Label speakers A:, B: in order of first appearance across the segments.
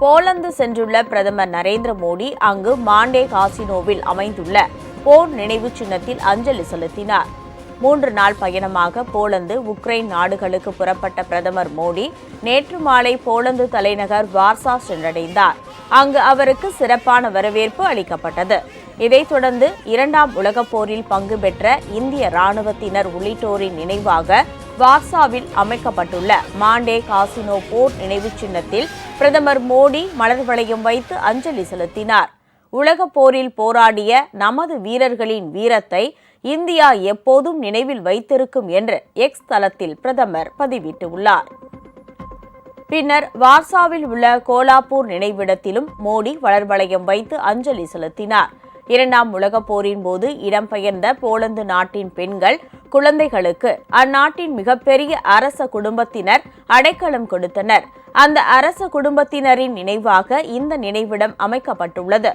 A: Poland சென்றுள்ள பிரதமர் நரேந்திர மோடி அங்கு மாண்டே காசினோவில் அமைந்துள்ள போர் நினைவு சின்னத்தில் அஞ்சலி செலுத்தினார். மூன்று நாள் பயணமாக போலந்து உக்ரைன் நாடுகளுக்கு புறப்பட்ட பிரதமர் மோடி நேற்று மாலை போலந்து தலைநகர் வார்சா சென்றடைந்தார். அங்கு அவருக்கு சிறப்பான வரவேற்பு அளிக்கப்பட்டது. இதைத் தொடர்ந்து இரண்டாம் உலகப் போரில் பங்கு பெற்ற இந்திய ராணுவத்தினர் உள்ளிட்டோரின் நினைவாக வார்சாவில் அமைக்கப்பட்டுள்ள மாண்டே காசினோ போர் நினைவுச் சின்னத்தில் பிரதமர் மோடி மலர் வளையம் வைத்து அஞ்சலி செலுத்தினார். உலகப் போரில் போராடிய நமது வீரர்களின் வீரத்தை இந்தியா எப்போதும் நினைவில் வைத்திருக்கும் என்று எக்ஸ் தளத்தில் பிரதமர் பதிவிட்டுள்ளார். பின்னர் வார்சாவில் உள்ள கோலாப்பூர் நினைவிடத்திலும் மோடி வளர்வளையம் வைத்து அஞ்சலி செலுத்தினார். இரண்டாம் உலகப் போரின் போது இடம்பெயர்ந்த போலந்து நாட்டின் பெண்கள் குழந்தைகளுக்கு அந்நாட்டின் மிகப்பெரிய அரச குடும்பத்தினர் அடைக்கலம் கொடுத்தனர். அந்த அரச குடும்பத்தினரின் நினைவாக இந்த நினைவிடம் அமைக்கப்பட்டுள்ளது.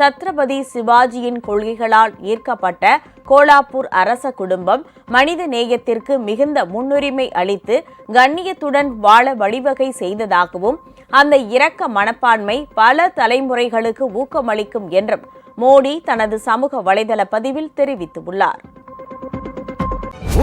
A: சத்ரபதி சிவாஜியின் கொள்கைகளால் ஈர்க்கப்பட்ட கோலாப்பூர் அரச குடும்பம் மனித நேயத்திற்கு மிகுந்த முன்னுரிமை அளித்து கண்ணியத்துடன் வாழ வழிவகை செய்ததாகவும் அந்த இரக்க மனப்பான்மை பல தலைமுறைகளுக்கு ஊக்கமளிக்கும் என்றும் மோடி தனது சமூக வலைதள பதிவில் தெரிவித்துள்ளார்.